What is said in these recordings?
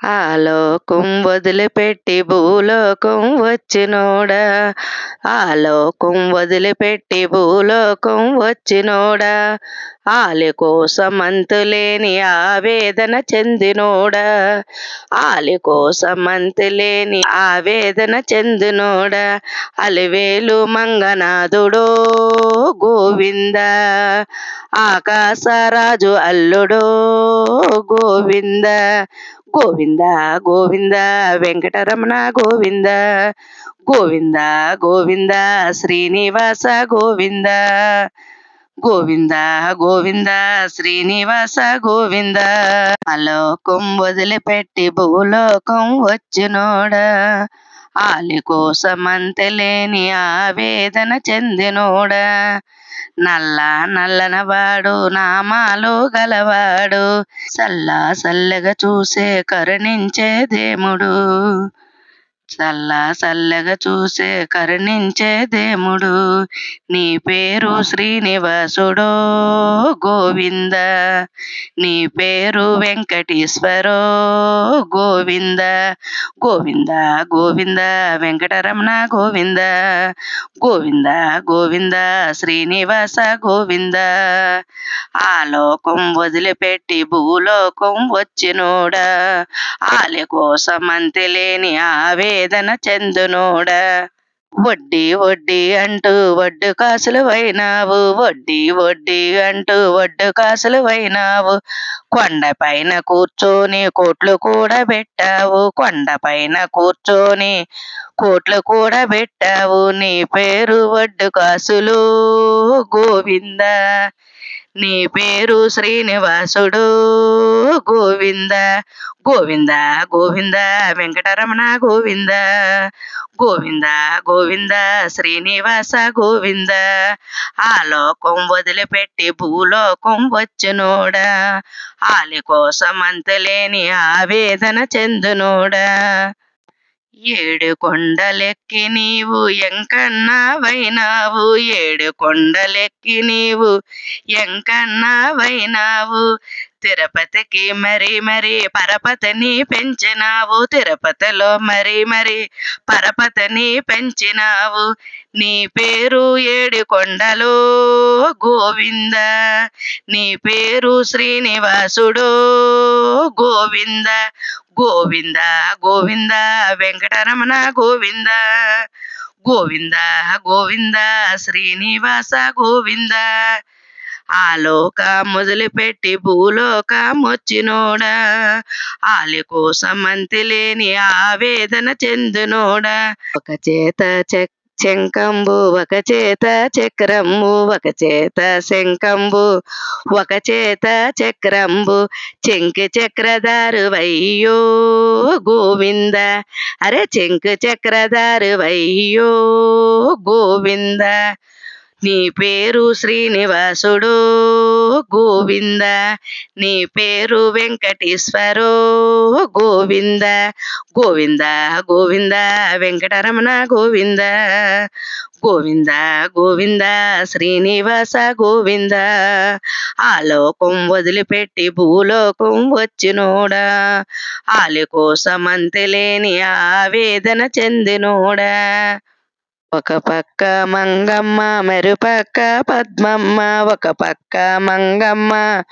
ఆలోకం వదిలిపెట్టి భూలోకం వచ్చినోడా? ఆలోకం వదిలిపెట్టి భూలోకం వచ్చినోడా? ఆలి కోసమంతులేని ఆవేదన చెందినోడ. ఆలి కోసమంతులేని ఆవేదన చెందినోడ. అలివేలు మంగనాథుడో గోవింద. ఆకాశరాజు అల్లుడో గోవింద. గోవింద గోవింద వెంకటరమణ గోవింద. గోవింద గోవింద శ్రీనివాస గోవింద. గోవింద గోవింద శ్రీనివాస గోవింద. అలోకం వదిలిపెట్టి భూలోకం వచ్చినోడా. ఆలి కోసమంతలేని ఆవేదన చెందినోడా. నల్ల నల్లనవాడు నామాలు గలవాడు. సల్లా సల్లగా చూసే కరుణించే దేముడు చల్లా చల్లగా చూసే కరుణించే దేముడు నీ పేరు శ్రీనివాసుడో గోవింద. నీ పేరు వెంకటేశ్వరో గోవింద. గోవింద గోవింద వెంకటరమణ గోవింద. గోవింద గోవింద శ్రీనివాస గోవింద. ఆ లోకం వదిలిపెట్టి భూలోకం వచ్చినోడా. ఆలె కోసం అంతలేని వేదన చెందునోడా. వడ్డీ వడ్డీ అంటూ వడ్డు కాసులు వైనావు. వడ్డీ వడ్డీ అంటూ వడ్డు కాసులు వైనావు. కొండపైన కూర్చొని కోట్లు కూడా పెట్టావు. కొండపైన కూర్చొని కోట్లు కూడా పెట్టావు. నీ పేరు వడ్డు కాసులు గోవింద. నీ పేరు శ్రీనివాసుడు గోవింద గోవింద గోవింద వెంకటరమణ గోవింద గోవింద గోవింద శ్రీనివాస గోవింద. ఆ లోకం వదిలిపెట్టి భూలోకం వచ్చినోడా. ఆలి కోసం అంతలేని ఆవేదన చెందునోడా. ఏడు కొండలెక్కి నీవు ఎంకన్నావైనావు. ఏడు కొండలెక్కి నీవు ఎంకన్నావైనావు. తిరుపతికి మరి మరి పరపతిని పెంచినావు. తిరుపతిలో మరి మరి పరపతిని పెంచినావు. నీ పేరు ఏడు కొండలు గోవింద. నీ పేరు శ్రీనివాసుడు గోవింద. గోవింద గోవింద వెంకటరమణ గోవింద. గోవింద గోవింద శ్రీనివాస గోవింద. ఆలోక మొదలుపెట్టి భూలోకం మొచ్చినోడా ఆలి కోసం అంతిలేని ఆవేదన చెందునోడా? ఒక చేత చెక్ శంకంబు ఒక చేత చక్రంబు ఒక చేత శంఖంబు ఒక చేత చక్రంబు చెంకు చక్రధారు వయ్యో గోవింద. అరే చెంకు చక్రధారు వయ్యో గోవింద. నీ పేరు శ్రీనివాసుడు గోవింద నీ పేరు వెంకటేశ్వరో గోవింద. గోవింద గోవింద వెంకటరమణ గోవింద. గోవింద గోవింద శ్రీనివాస గోవింద. ఆలోకం వదిలిపెట్టి భూలోకం వచ్చినోడా? ఆలి కోసమంతలేని ఆవేదన చెందినోడా? ఒక పక్క మంగమ్మ మరుపక్క పద్మమ్మ. ఒక పక్క మంగమ్మ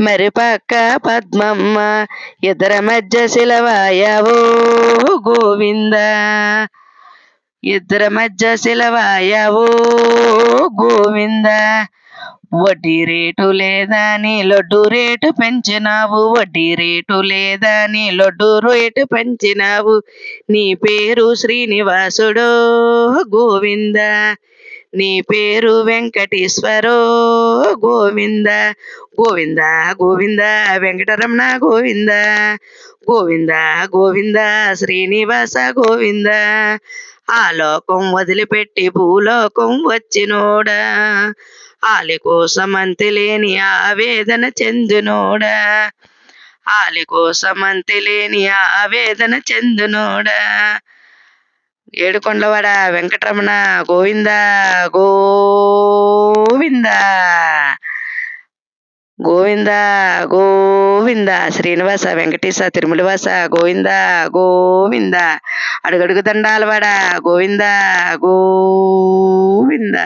మరుపక్క పద్మమ్మ. ఇద్దర మధ్య శిలవాయవో గోవింద. ఇద్దర మధ్య శిలవాయవో గోవింద. వడ్డీ రేటు లేదని లడ్డు రేటు పెంచినావు. వడ్డీ రేటు లేదని లడ్డు రేటు పెంచినావు. నీ పేరు శ్రీనివాసుడు గోవింద. నీ పేరు వెంకటేశ్వరో గోవింద. గోవింద గోవింద వెంకటరమణ గోవింద. గోవింద గోవింద శ్రీనివాస గోవింద. ఆ లోకం వదిలిపెట్టి భూలోకం వచ్చినోడా? ఆలి కోసమంతి అంతిలేని ఆవేదన చెందునోడా? ఆలి కోసమంతి అంతిలేని ఆవేదన చెందునోడా? ఏడుకొండవాడ వెంకటరమణ గోవింద గోవింద గోవింద గోవింద శ్రీనివాస వెంకటేశ తిరుమలవాస గోవింద గోవింద. అడుగడుగు దండాలవాడ గోవింద గోవిందా.